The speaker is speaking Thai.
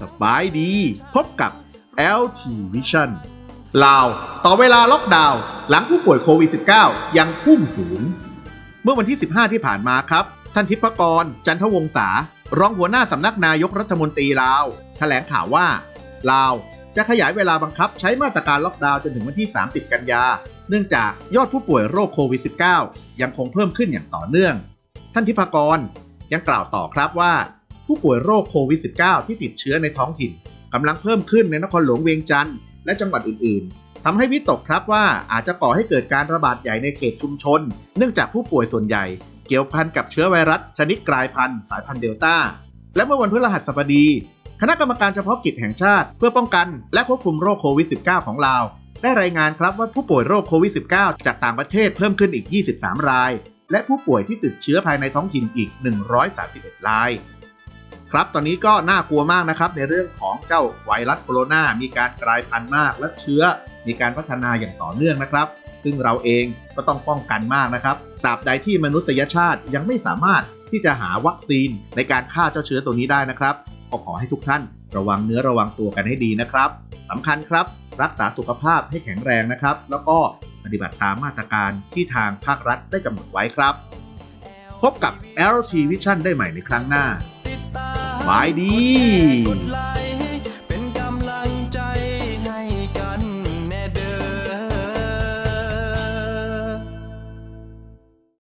สบายดี พบกับ LT Vision ลาว ต่อเวลาล็อกดาวน์หลังผู้ป่วยโควิด -19 ยังพุ่งสูง เมื่อวันที่ 15 ที่ผ่านมาครับ ท่านทิพกร จันทวงศา รองหัวหน้าสำนักนายกรัฐมนตรีลาว แถลงข่าวว่า ลาวจะขยายเวลาบังคับใช้มาตรการล็อกดาวน์จนถึงวันที่ 30 กันยา เนื่องจากยอดผู้ป่วยโรคโควิด -19 ยังคงเพิ่มขึ้นอย่างต่อเนื่อง ท่านทิพกรยังกล่าวต่อครับว่า ผู้ป่วยโรคโควิด -19 ที่ติดเชื้อในท้องถิ่นกำลังเพิ่มขึ้นในนครหลวงเวียงจันทร์และจังหวัดอื่น ๆ ทำให้วิตกครับว่าอาจจะก่อให้เกิดการระบาดใหญ่ในเขตชุมชน เนื่องจากผู้ป่วยส่วนใหญ่ เกี่ยวพันกับเชื้อไวรัส ชนิดกลายพันธุ์สายพันธุ์เดลต้า และเมื่อวันพฤหัสบดี คณะกรรมการเฉพาะกิจแห่งชาติ เพื่อป้องกันและควบคุมโรคโควิด -19 ของลาว ได้รายงานครับว่าผู้ป่วยโรคโควิด -19 จากต่างประเทศเพิ่มขึ้นอีก 23 ราย และผู้ป่วยที่ติดเชื้อภายในท้องถิ่นอีก 131 ราย ครับ ตอนนี้ก็น่ากลัวมากนะครับในเรื่องของเจ้าไวรัสโคโรนามีการกลายพันธุ์มาก และเชื้อมีการพัฒนาอย่างต่อเนื่องนะครับ ซึ่งเราเองก็ต้องป้องกันมากนะครับตราบใดที่มนุษยชาติยังไม่สามารถที่จะหาวัคซีนในการฆ่าเจ้าเชื้อตัวนี้ได้นะครับก็ขอให้ทุกท่านระวังเนื้อระวังตัวกันให้ดีนะครับสำคัญครับ รักษาสุขภาพให้แข็งแรงนะครับ แล้วก็ปฏิบัติตามมาตรการที่ทางภาครัฐได้กำหนดไว้ครับ พบกับ LT Vision ได้ใหม่ในครั้งหน้า บายดี